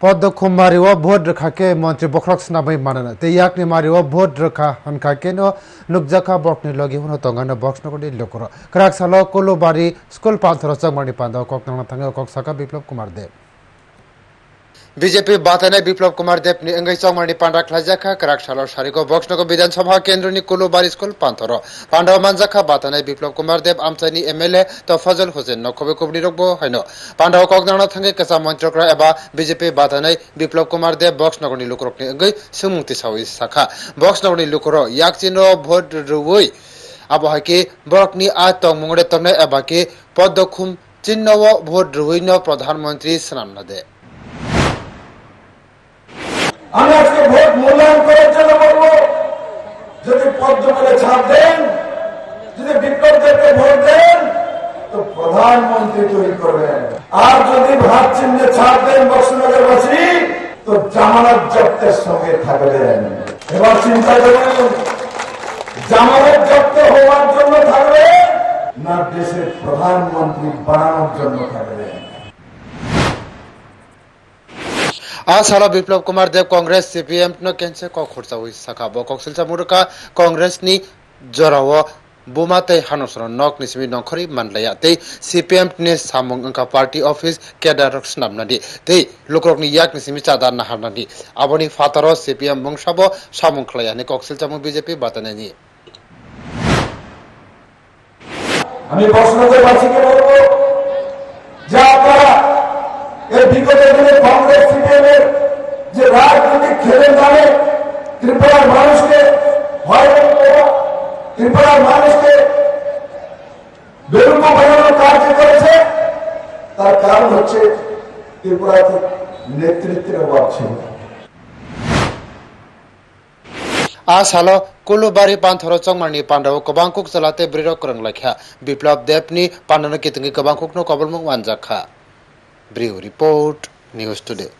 পদ্ম ও ভোট রেখাকে মন্ত্রী বখরক স্নাবাই মানানা তে ইয়াকনি ও ভোট রেখা হানকাকে নো নুকজাখা বকনি লগি হুনো তঙ্গান বক্স নগনি লোকর ক্রাক সাল কোলোবারি স্কুল পাঁচর চকমানি পান্দাও কক নাংনা থাঙ্গে কক সাকা বিপ্লব কুমার দেব বিজেপি বাতানায় বিপ্লব কুমার দেবনি এঙ্গাই চংমানি পান্ডা খ্লাজাখা কারাক সালো সারিগো বক্সনগর বিধানসভা কেন্দ্রনি কুলুবারি স্কুল পান্থর পান্ডব মানজাখা বাতানায় বিপ্লব কুমার দেব আমচাইনি এমএলএ তো ফজল হোসেন নখবে কুবনি রকবো হাইন পান্ডব ককনানা থাঙ্গে কেসা মন্ত্রকরা এবা বিজেপি বাতানায় বিপ্লব কুমার দেব বক্সনগরনি লুকরকনি এঙ্গাই সুমুক্তি সাউই সাখা বক্সনগরনি লুকর ইয়াকচিন ভোট রুই আবহাকে বরকনি আ তংমুংরে তমনে এবাকে পদ্মখুম চিহ্নও ভোট রুইন প্রধানমন্ত্রী সানামনা দে আমি আজকে ভোট মূল্যায়ন করার জন্য বলব পদ্ম ছাড় দেন। যদি বিপ্লব ভোট দেন, তো প্রধানমন্ত্রী তৈরি করবেন। আর যদি ভাত চিহ্নে ছাড় দেন বক্সনগরবাসী তো জামানত জব্দের সঙ্গে থাকবেন। এবার চিন্তা করুন, জামানত জব্দ হওয়ার জন্য থাকবে না দেশের প্রধানমন্ত্রী বানানোর জন্য থাকবেন? আসালা বিপ্লব কুমার দেব কংগ্রেস সিপিএম নো কেনসে ক খরচা হই সাকা ব কক্সিলসা মুরকা কংগ্রেস নি জরাও বুমাতে হানসর নক নিসমি নখরি মানলায়া তেই সিপিএম নি সামং अंका পার্টি অফিস কেডার স্নামনাদি তেই লোকরক নি ইয়াক নিসমি চাদা নাহারনাদি আবনি ফাতার সিপিএম বংশাব সামং খলায়া নি কক্সিলসা মু বিজেপি বাতানানি আমি বসনগরবাসীকে বলব হচ্ছে ত্রিপুরাতে নেতৃত্বের অভাব ছিল। আসালো কুলুবারি পান্থর চংমানি পান্ডব কবাংকুক চালাতে ব্রিরক করং লাখ্যা বিপ্লব দেবনি পান্ডন কিতঙ্গি কবাংকুক নো কবলমুং ওয়ানজাখা ব্রিউ রিপোর্ট, নিউজ টুডে।